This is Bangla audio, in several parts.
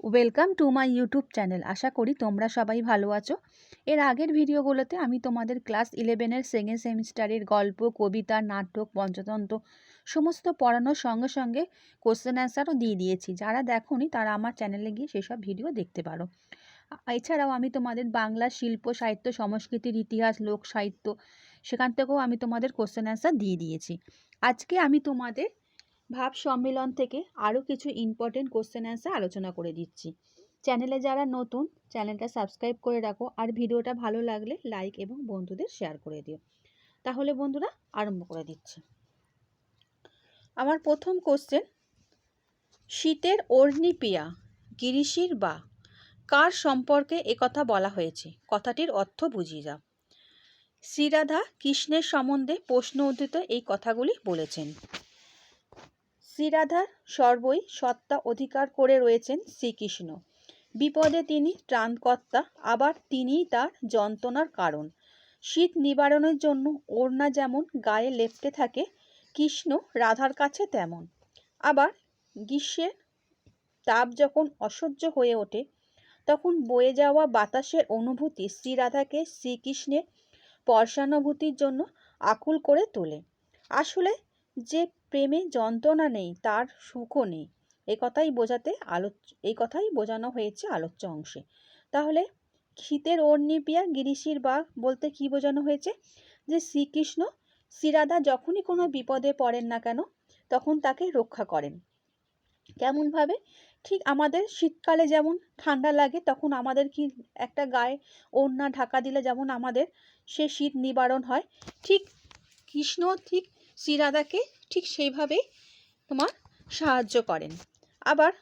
Welcome to my YouTube channel আশা করি তোমরা সবাই ভালো আছো। এর আগের ভিডিওগুলোতে আমি তোমাদের ক্লাস ইলেভেনের সেকেন্ড সেমিস্টারের গল্প, কবিতা, নাটক, পঞ্চতন্ত্র সমস্ত পড়ানোর সঙ্গে সঙ্গে কোশ্চেন অ্যান্সারও দিয়ে দিয়েছি। যারা দেখোনি তারা আমার চ্যানেলে গিয়ে সেসব ভিডিও দেখতে পারো। এছাড়াও আমি তোমাদের বাংলা শিল্প, সাহিত্য, সংস্কৃতির ইতিহাস, লোক সাহিত্য, সেখান থেকেও আমি তোমাদের কোশ্চেন অ্যান্সার দিয়ে দিয়েছি। আজকে আমি তোমাদের ভাব সম্মেলন থেকে আরও কিছু ইম্পর্টেন্ট কোশ্চেন অ্যান্সার আলোচনা করে দিচ্ছি। চ্যানেলে যারা নতুন চ্যানেলটা সাবস্ক্রাইব করে রাখো আর ভিডিওটা ভালো লাগলে লাইক এবং বন্ধুদের শেয়ার করে দিও। তাহলে বন্ধুরা, আরম্ভ করে দিচ্ছি। আমার প্রথম কোশ্চেন শীতের অর্ণিপিয়া গিরিশির বা, কার সম্পর্কে একথা বলা হয়েছে? কথাটির অর্থ বুঝিয়ে যাও। শ্রীরাধা কৃষ্ণের সম্বন্ধে প্রশ্ন উদ্ধৃত এই কথাগুলি বলেছেন। শ্রীরাধার সর্বই সত্তা অধিকার করে রয়েছেন শ্রীকৃষ্ণ। বিপদে তিনি ত্রাণকর্তা, আবার তিনিই তার যন্ত্রণার কারণ। শীত নিবারণের জন্য ওড়না যেমন গায়ে লেপটে থাকে, কৃষ্ণ রাধার কাছে তেমন। আবার গ্রীষ্মের তাপ যখন অসহ্য হয়ে ওঠে, তখন বয়ে যাওয়া বাতাসের অনুভূতি শ্রীরাধাকে শ্রীকৃষ্ণের স্পর্শানুভূতির জন্য আকুল করে তোলে। আসলে যে প্রেমে যন্ত্রণা নেই, তার সুখও নেই। এ কথাই বোঝাতে আলোচ এই কথাই বোঝানো হয়েছে আলোচ্য অংশে। তাহলে শীতের অর্ণিপিয়া গিরিশির বাঘ বলতে কি বোঝানো হয়েছে? যে শ্রীকৃষ্ণ শ্রীরাধা যখনই কোনো বিপদে পড়েন না কেন, তখন তাকে রক্ষা করেন। কেমনভাবে? ঠিক আমাদের শীতকালে যেমন ঠান্ডা লাগে, তখন আমাদের কি একটা গায়ে ওড়না ঢাকা দিলে যেমন আমাদের সে শীত নিবারণ হয়। ঠিক কৃষ্ণ ঠিক শ্রীরাধাকে ঠিক সেইভাবেই তোমার সাহায্য করেন। আবার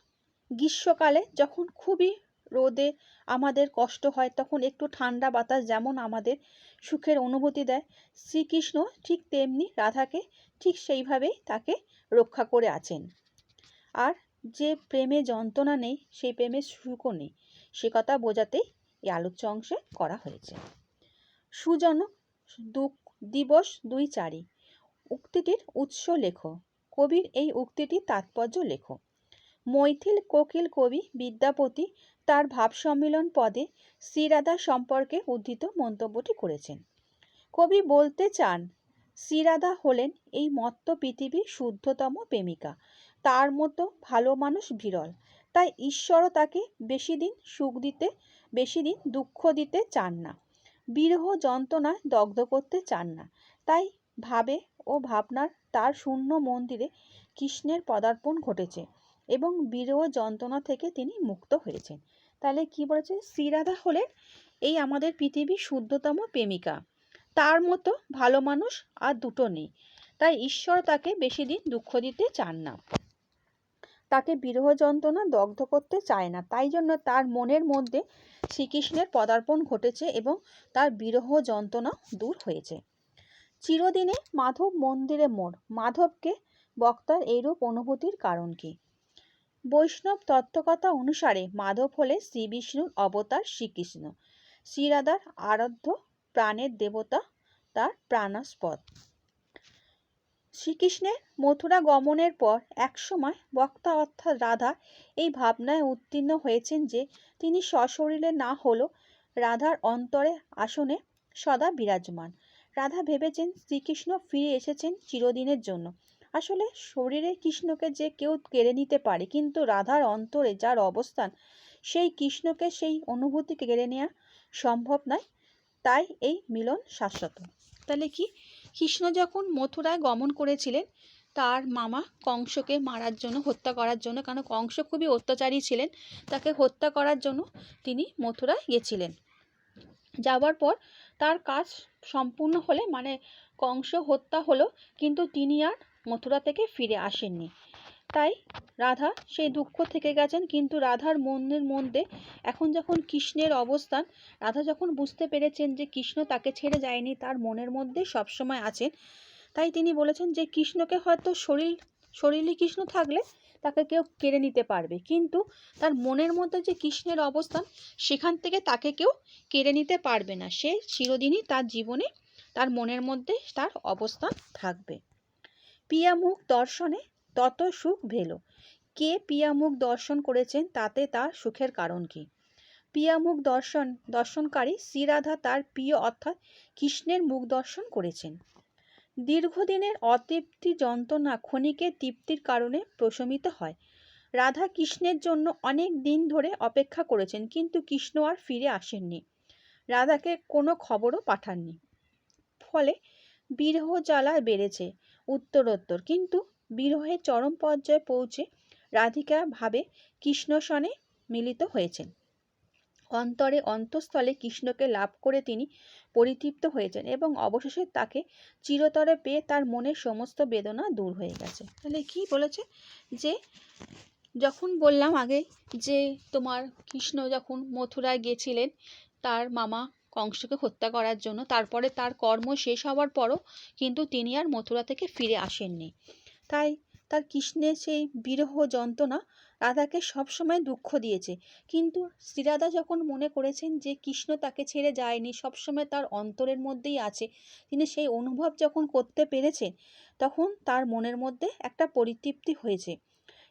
গ্রীষ্মকালে যখন খুবই রোদে আমাদের কষ্ট হয়, তখন একটু ঠান্ডা বাতাস যেমন আমাদের সুখের অনুভূতি দেয়, শ্রীকৃষ্ণ ঠিক তেমনি রাধাকে ঠিক সেইভাবেই তাকে রক্ষা করে আছেন। আর যে প্রেমে যন্ত্রণা নেই, সেই প্রেমে সুখও নেই, সে কথা বোঝাতেই এই আলোচ্য অংশে করা হয়েছে। সুজনক দুঃখ দিবস দুই চারি উক্তিটির উৎস লেখো। কবির এই উক্তিটির তাৎপর্য লেখো। মৈথিল কোকিল কবি বিদ্যাপতি তার ভাব সম্মিলন পদে শ্রীরাধা সম্পর্কে উদ্ধৃত মন্তব্যটি করেছেন। কবি বলতে চান, শ্রীরাধা হলেন এই মত্ত পৃথিবীর শুদ্ধতম প্রেমিকা। তার মতো ভালো মানুষ বিরল। তাই ঈশ্বরও তাকে বেশি দিন সুখ দিতে, বেশি দিন দুঃখ দিতে চান না। বিরহ যন্ত্রণায় দগ্ধ করতে চান না। তাই ভাবে ও ভাবনার তার শূন্য মন্দিরে কৃষ্ণের পদার্পণ ঘটেছে এবং বিরহ যন্ত্রণা থেকে তিনি মুক্ত হয়েছেন। তাহলে কি বলেছে? শ্রীরাধা হলেন এই আমাদের পৃথিবীর শুদ্ধতম প্রেমিকা। তার মতো ভালো মানুষ আর দুটো নেই। তাই ঈশ্বর তাকে বেশি দিন দুঃখ দিতে চান না। তাকে বিরহ যন্ত্রণা দগ্ধ করতে চায় না। তাই জন্য তার মনের মধ্যে শ্রীকৃষ্ণের পদার্পণ ঘটেছে এবং তার বিরহ যন্ত্রণা দূর হয়েছে। চিরদিনে মাধব মন্দিরে মোড় মাধবকে বক্তার এইরূপ অনুভূতির কারণ কি? বৈষ্ণব তত্ত্বকথা অনুসারে মাধব হলে শ্রী বিষ্ণুর অবতার শ্রীকৃষ্ণ। শ্রীরাধার আরাধ্য প্রাণের দেবতা তার প্রাণাস্পদ। শ্রীকৃষ্ণের মথুরা গমনের পর একসময় বক্তা অর্থাৎ রাধা এই ভাবনায় উত্তীর্ণ হয়েছেন যে তিনি সশরীরে না হলেও রাধার অন্তরে আসনে সদা বিরাজমান। রাধা ভেবেছেন শ্রীকৃষ্ণ ফিরে এসেছেন চিরদিনের জন্য। আসলে শরীরে কৃষ্ণকে যে কেউ কেড়ে নিতে পারে, কিন্তু রাধার অন্তরে যার অবস্থান, সেই কৃষ্ণকে সেই অনুভূতি কেড়ে নেওয়া সম্ভব নয়। তাই এই মিলন শাশ্বত। তাহলে কি? কৃষ্ণ যখন মথুরায় গমন করেছিলেন, তার মামা কংসকে মারার জন্য, হত্যা করার জন্য কারণ কংস খুবই অত্যাচারী ছিলেন, তাকে হত্যা করার জন্য তিনি মথুরায় গেছিলেন। যাওয়ার পর তার কাজ সম্পূর্ণ হলে মানে কংস হত্যা হলো, কিন্তু তিনি আর মথুরা থেকে ফিরে আসেননি। তাই রাধা সেই দুঃখ থেকে গেছেন, কিন্তু রাধার মনের মধ্যে এখন যখন কৃষ্ণের অবস্থান, রাধা যখন বুঝতে পেরেছেন যে কৃষ্ণ তাকে ছেড়ে যায়নি, তার মনের মধ্যে সবসময় আছেন। তাই তিনি বলেছেন যে কৃষ্ণকে হয়তো শরীর শরীরে কৃষ্ণ থাকলে তাকে কেউ কেড়ে নিতে পারবে। কিন্তু তার মনের মধ্যে যে কৃষ্ণের অবস্থান, সেখান থেকে তাকে কেউ কেড়ে নিতে পারবে না। সে চিরদিনই তার জীবনে তার মনের মধ্যে তার অবস্থান থাকবে। পিয়ামুখ দর্শনে তত সুখ ভেলো। কে পিয়ামুখ দর্শন করেছেন তাতে তার সুখের কারণ কি? পিয়ামুখ দর্শন, দর্শনকারী শ্রীরাধা তার প্রিয় অর্থাৎ কৃষ্ণের মুখ দর্শন করেছেন। দীর্ঘদিনের অতৃপ্তি যন্ত্রণা ক্ষণিকের তৃপ্তির কারণে প্রশমিত হয়। রাধা কৃষ্ণের জন্য অনেক দিন ধরে অপেক্ষা করেছেন, কিন্তু কৃষ্ণ আর ফিরে আসেননি। রাধাকে কোনো খবরও পাঠাননি। ফলে বিরহ জ্বালা বেড়েছে উত্তরোত্তর, কিন্তু বিরহের চরম পর্যায়ে পৌঁছে রাধিকা ভাবে কৃষ্ণ সনে মিলিত হয়েছেন। অন্তরে অন্তঃস্থলে কৃষ্ণকে লাভ করে তিনি পরিতৃপ্ত হয়েছেন এবং অবশেষে তাকে চিরতরে পেয়ে তার মনের সমস্ত বেদনা দূর হয়ে গেছে। তাহলে কি বলেছে? যে যখন বললাম আগে যে তোমার কৃষ্ণ যখন মথুরায় গেছিলেন, তার মামা কংসকে হত্যা করার জন্য, তারপরে তার কর্ম শেষ হওয়ার পরও কিন্তু তিনি আর মথুরা থেকে ফিরে আসেননি। তাই তার কৃষ্ণের সেই বিরহ যন্ত্রণা রাধাকে সবসময় দুঃখ দিয়েছে। কিন্তু শ্রীরাধা যখন মনে করেছেন যে কৃষ্ণ তাকে ছেড়ে যায়নি, সবসময় তার অন্তরের মধ্যেই আছে, তিনি সেই অনুভব যখন করতে পেরেছেন, তখন তার মনের মধ্যে একটা পরিতৃপ্তি হয়েছে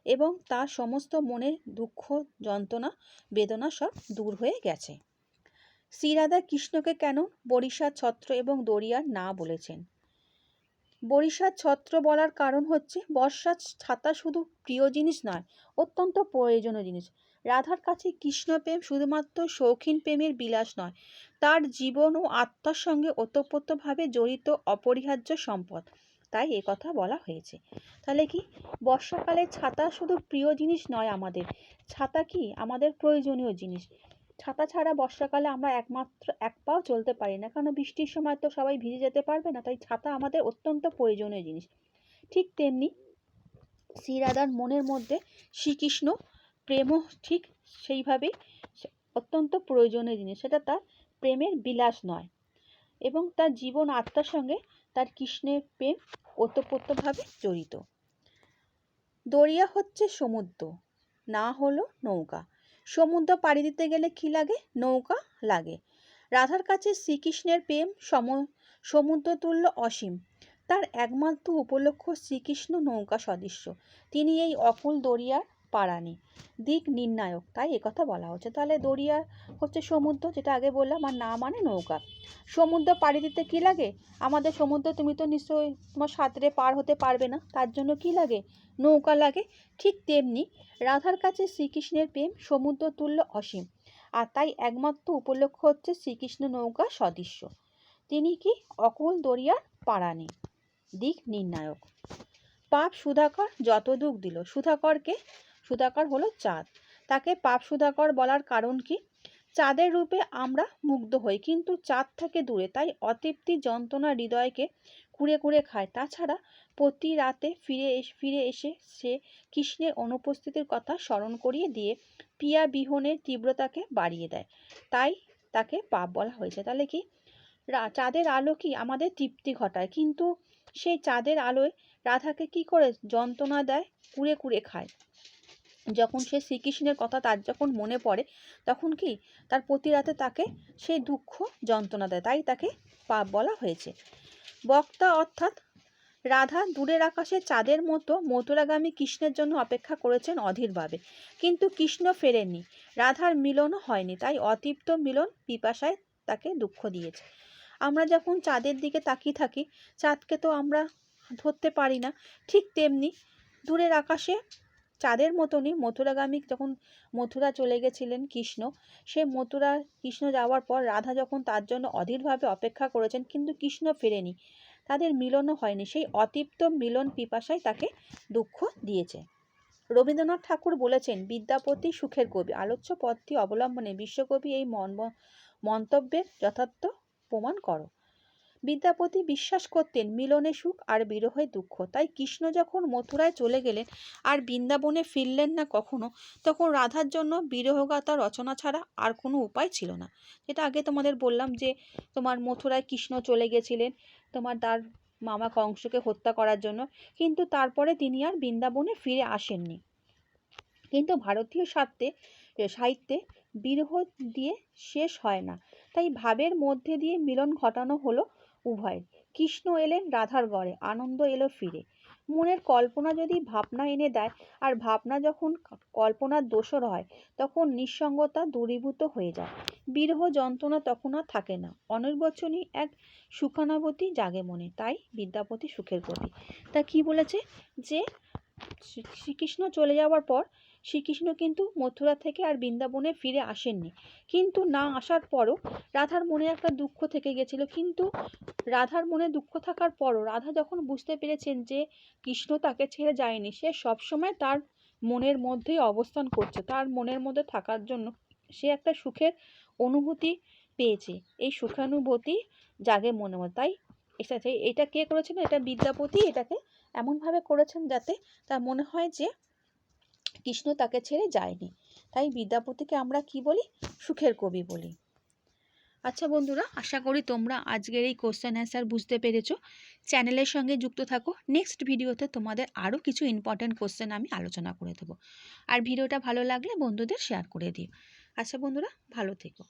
এবং তার সমস্ত মনের দুঃখ, যন্ত্রণা, বেদনা সব দূর হয়ে গেছে। শ্রীরাধা কৃষ্ণকে কেন বরিশার ছত্র এবং দরিয়ার না বলেছেন? বরিশার ছত্র বলার কারণ হচ্ছে, বর্ষার ছাতা শুধু প্রিয় জিনিস নয়, অত্যন্ত প্রয়োজনীয় জিনিস। রাধার কাছে কৃষ্ণপ্রেম শুধুমাত্র শৌখিন প্রেমের বিলাস নয়, তার জীবন ও আত্মার সঙ্গে ওতপ্রোতভাবে জড়িত অপরিহার্য সম্পদ। তাই এ কথা বলা হয়েছে। তাহলে কি, বর্ষাকালে ছাতা শুধু প্রিয় জিনিস নয় আমাদের, ছাতা কি আমাদের প্রয়োজনীয় জিনিস? ছাতা ছাড়া বর্ষাকালে আমরা একমাত্র, এক পাও চলতে পারি না। কারণ বৃষ্টির সময় তো সবাই ভিজে যেতে পারবে না, তাই ছাতা আমাদের অত্যন্ত প্রয়োজনীয় জিনিস। ঠিক তেমনি শ্রীরাধার মনের মধ্যে শ্রীকৃষ্ণ প্রেমও ঠিক সেইভাবেই অত্যন্ত প্রয়োজনীয় জিনিস। সেটা তার প্রেমের বিলাস নয় এবং তার জীবন আত্মার সঙ্গে তার কৃষ্ণের প্রেম ওতপ্রোতভাবে জড়িত। দরিয়া হচ্ছে সমুদ্র, না হলো নৌকা। সমুদ্র পাড়ি দিতে গেলে কি লাগে? নৌকা লাগে। রাধার কাছে শ্রীকৃষ্ণের প্রেম সম, সমুদ্রতুল্য অসীম। তার একমাত্র উপলক্ষ শ্রীকৃষ্ণ নৌকা সদৃশ্য। তিনি এই অকুল দরিয়ার পাড়ানি দিক নির্ণায়ক, তাই একথা বলা হচ্ছে। তাহলে দরিয়া হচ্ছে সমুদ্র, যেটা আগে বললাম, আর না মানে নৌকা। সমুদ্র পাড়ি দিতে কী লাগে? আমাদের সমুদ্র তুমি তো নিশ্চয়ই তোমার সাঁতরে পার হতে পারবে না, তার জন্য কি লাগে? নৌকা লাগে, ঠিক তেমনি রাধার কাছে শ্রীকৃষ্ণের প্রেম সমুদ্র তুল্য অসীম। আর তাই একমাত্র উপলক্ষ হচ্ছে শ্রীকৃষ্ণ নৌকা সদৃশ্য। তিনি কি অকুল দরিয়ার পাড়ানি দিক নির্ণায়ক। পাপ সুধাকর যত দুঃখ দিল। সুধাকরকে সুধাকর হলো চাঁদ। তাকে পাপ সুধাকর বলার কারণ কি? চাঁদের রূপে আমরা মুগ্ধ হই, কিন্তু চাঁদ থেকে দূরে, তাই অতৃপ্তি যন্ত্রণা হৃদয়কে কুড়ে কুড়ে খায়। তাছাড়া প্রতি রাতে ফিরে এস, ফিরে এসে সে কৃষ্ণের অনুপস্থিতির কথা স্মরণ করিয়ে দিয়ে পিয়া বিহনের তীব্রতাকে বাড়িয়ে দেয়। তাই তাকে পাপ বলা হয়েছে। তাহলে কি? চাঁদের আলো কি আমাদের তৃপ্তি ঘটায়? কিন্তু সেই চাঁদের আলোয় রাধাকে কি করে যন্ত্রণা দেয়? কুড়ে কুড়ে খায়। যখন সে শ্রীকৃষ্ণের কথা তার যখন মনে পড়ে, তখন কি তার প্রতি রাতে তাকে সেই দুঃখ যন্ত্রণা দেয়, তাই তাকে পাপ বলা হয়েছে। বক্তা অর্থাৎ রাধা দূরের আকাশে চাঁদের মতো মথুরাগামী কৃষ্ণের জন্য অপেক্ষা করেছেন অধীরভাবে। কিন্তু কৃষ্ণ ফেরেননি, রাধার মিলনও হয়নি, তাই অতৃপ্ত মিলন পিপাসায় তাকে দুঃখ দিয়েছে। আমরা যখন চাঁদের দিকে তাকিয়ে থাকি, চাঁদকে তো আমরা ধরতে পারি না, ঠিক তেমনি দূরের আকাশে চাঁদের মতনই মথুরাগামী যখন মথুরা চলে গেছিলেন কৃষ্ণ, সে মথুরা, কৃষ্ণ যাওয়ার পর রাধা যখন তার জন্য অধীরভাবে অপেক্ষা করেছেন কিন্তু কৃষ্ণ ফেরেনি। তাদের মিলনও হয়নি। সেই অতৃপ্ত মিলন পিপাসায় তাকে দুঃখ দিয়েছে। রবীন্দ্রনাথ ঠাকুর বলেছেন, বিদ্যাপতি সুখের কবি। আলোচ্য পথটি অবলম্বনে। বিশ্বকবি এই মন মন্তব্যের যথার্থ প্রমাণ করো। বিদ্যাপতি বিশ্বাস করতেন মিলনে সুখ আর বিরহে দুঃখ। তাই কৃষ্ণ যখন মথুরায় চলে গেলেন আর বৃন্দাবনে ফিরলেন না কখনো, তখন রাধার জন্য বিরহগাথা রচনা ছাড়া আর কোনো উপায় ছিল না। যেটা আগে তোমাদের বললাম যে, তোমার মথুরায় কৃষ্ণ চলে গেছিলেন, তোমার তার মামা কংসকে হত্যা করার জন্য, কিন্তু তারপরে তিনি আর বৃন্দাবনে ফিরে আসেননি। কিন্তু ভারতীয় সাহিত্যে সাহিত্যে বিরহ দিয়ে শেষ হয় না। তাই ভাবের মধ্যে দিয়ে মিলন ঘটানো হলো উভয় কৃষ্ণ এলেন রাধার গড়ে আনন্দ এলো ফিরে। মনের কল্পনা যদি ভাবনা এনে দেয়, আর ভাবনা যখন কল্পনার দোসর হয়, তখন নিঃসঙ্গতা দূরীভূত হয়ে যায়। বিরহ যন্ত্রণা তখন আর থাকে না। অনির্বচনীয় এক সুখানুভূতি জাগে মনে, তাই বিদ্যাপতি সুখের কবি তা কি বলেছে? যে শ্রী- শ্রীকৃষ্ণ চলে যাওয়ার পর শ্রীকৃষ্ণ কিন্তু মথুরা থেকে আর বৃন্দাবনে ফিরে আসেননি। কিন্তু না আসার পরও রাধার মনে একটা দুঃখ থেকে গেছিল। কিন্তু রাধার মনে দুঃখ থাকার পরও রাধা যখন বুঝতে পেরেছেন যে কৃষ্ণ তাকে ছেড়ে যায়নি, সে সবসময় তার মনের মধ্যেই অবস্থান করছে। তার মনের মধ্যে থাকার জন্য সে একটা সুখের অনুভূতি পেয়েছে। এই সুখানুভূতি জাগে মনে মনে তাই এটা কে করেছেন? এটা বিদ্যাপতি এটাকে এমনভাবে করেছেন যাতে তার মনে হয় যে কৃষ্ণ তাকে ছেড়ে যায়নি। তাই বিদ্যাপতিকে আমরা কি বলি? সুখের কবি বলি। আচ্ছা বন্ধুরা, আশা করি তোমরা আজকের এই কোশ্চেন অ্যান্সার বুঝতে পেরেছ। চ্যানেলের সঙ্গে যুক্ত থাকো। নেক্সট ভিডিওতে তোমাদের আরও কিছু ইম্পর্ট্যান্ট কোশ্চেন আমি আলোচনা করে দেবো। আর ভিডিওটা ভালো লাগলে বন্ধুদের শেয়ার করে দিও। আচ্ছা বন্ধুরা, ভালো থেকো।